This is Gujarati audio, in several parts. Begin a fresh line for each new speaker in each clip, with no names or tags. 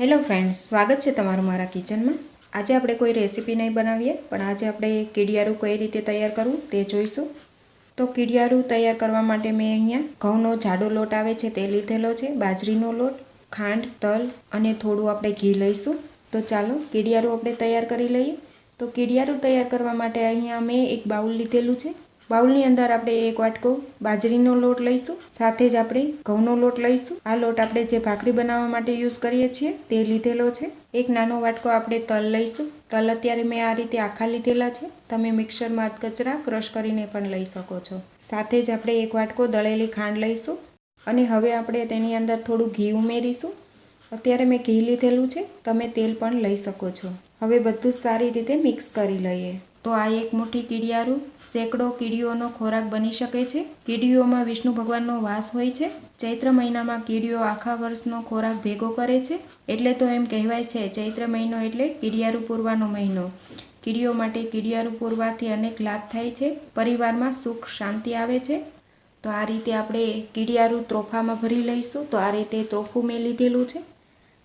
હેલો ફ્રેન્ડ્સ, સ્વાગત છે તમારું મારા કિચનમાં. આજે આપણે કોઈ રેસીપી નહીં બનાવીએ, પણ આજે આપણે કીડિયારું કઈ રીતે તૈયાર કરવું તે જોઈશું. તો કીડિયારું તૈયાર કરવા માટે મેં અહીંયા ઘઉંનો જાડો લોટ આવે છે તે લીધેલો છે, બાજરીનો લોટ, ખાંડ, તલ અને થોડું આપણે ઘી લઈશું. તો ચાલો કીડિયારું આપણે તૈયાર કરી લઈએ. તો કીડિયારું તૈયાર કરવા માટે અહીંયા મેં એક બાઉલ લીધેલું છે. બાઉલની અંદર આપણે એક વાટકો બાજરીનો લોટ લઈશું, સાથે જ આપણે ઘઉંનો લોટ લઈશું. આ લોટ આપણે જે ભાખરી બનાવવા માટે યુઝ કરીએ છીએ તે લીધેલો છે. એક નાનો વાટકો આપણે તલ લઈશું. તલ અત્યારે મેં આ રીતે આખા લીધેલા છે. તમે મિક્સરમાં કચરા ક્રશ કરીને પણ લઈ શકો છો. સાથે જ આપણે એક વાટકો દળેલી ખાંડ લઈશું. અને હવે આપણે તેની અંદર થોડું ઘી ઉમેરીશું. અત્યારે મેં ઘી લીધેલું છે. તમે તેલ પણ લઈ શકો છો. હવે બધું સારી રીતે મિક્સ કરી લઈએ. તો આ એક મુઠ્ઠી કીડિયારું. સેંકડો કીડીઓનો ખોરાક બની શકે છે. કીડીઓમાં વિષ્ણુ ભગવાનનો વાસ હોય છે. ચૈત્ર મહિનામાં કીડીઓ આખા વર્ષનો ખોરાક ભેગો કરે છે. એટલે તો એમ કહેવાય છે, ચૈત્ર મહિનો એટલે કીડિયારું પૂરવાનો મહિનો. કીડીઓ માટે કીડિયારું પૂરવાથી અનેક લાભ થાય છે. પરિવારમાં સુખ, શાંતિ આવે છે. તો આ રીતે આપણે કીડિયારું ત્રોફામાં ભરી લઈશું. તો આ રીતે ત્રોફું મેં લીધેલું છે.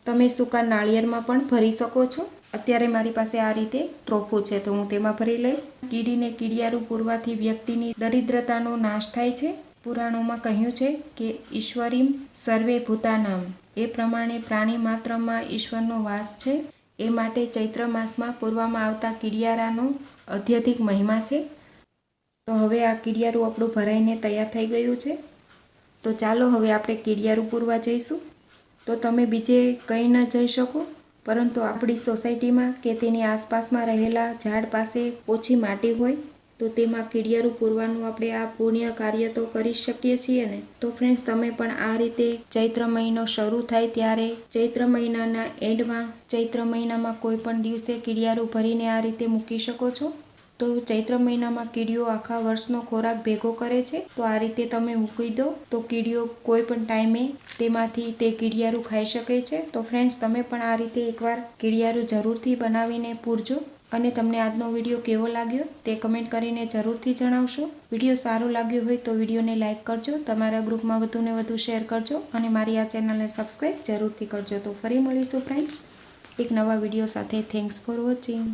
તમે સૂકા નાળિયેરમાં પણ ભરી શકો છો. અત્યારે મારી પાસે આ રીતે ત્રોફું છે, તો હું તેમાં ભરી લઈશ. કીડીને કીડિયારું પૂરવાથી વ્યક્તિની દરિદ્રતાનો નાશ થાય છે. પુરાણોમાં કહ્યું છે કે ઈશ્વરીમ સર્વે ભૂતાનામ. એ પ્રમાણે પ્રાણી માત્રમાં ઈશ્વરનો વાસ છે. એ માટે ચૈત્ર માસમાં પૂરવામાં આવતા કીડિયારાનો અધ્યધિક મહિમા છે. તો હવે આ કીડિયારું આપણું ભરાઈને તૈયાર થઈ ગયું છે. તો ચાલો હવે આપણે કીડિયારું પૂરવા જઈશું. તો તમે બીજે કંઈ ન જઈ શકો, પરંતુ આપણી સોસાયટીમાં કે તેની આસપાસમાં રહેલા ઝાડ પાસે ઓછી માટી હોય, તો તેમાં કીડિયારું પૂરવાનું આપણે આ પુણ્ય કાર્ય તો કરી શકીએ છીએ ને. તો ફ્રેન્ડ્સ તમે પણ આ રીતે ચૈત્ર મહિનો શરૂ થાય ત્યારે ચૈત્ર મહિનાના એન્ડમાં ચૈત્ર મહિનામાં કોઈ પણ દિવસે કીડિયારું ભરીને આ રીતે મૂકી શકો છો? તો ચૈત્ર મહિનામાં કીડીઓ આખા વર્ષનો ખોરાક ભેગો કરે છે? તો આ રીતે તમે મૂકી દો. તો કીડીઓ કોઈ પણ ટાઈમે તેમાંથી તે કીડિયારું ખાઈ શકે છે. તો ફ્રેન્ડ્સ, તમે પણ આ રીતે એકવાર કીડિયારું જરૂરથી બનાવીને પૂરજો. અને તમને આજનો વીડિયો કેવો લાગ્યો તે કમેન્ટ કરીને જરૂરથી જણાવશો. વીડિયો સારો લાગ્યો હોય તો વિડીયોને લાઇક કરજો, તમારા ગ્રુપમાં વધુને વધુ શેર કરજો અને મારી આ ચેનલને સબસ્ક્રાઈબ જરૂરથી કરજો. તો ફરી મળીશું, ફ્રેન્ડ્સ. એક નવા વીડિયો સાથે થેન્ક્સ ફોર વોચિંગ.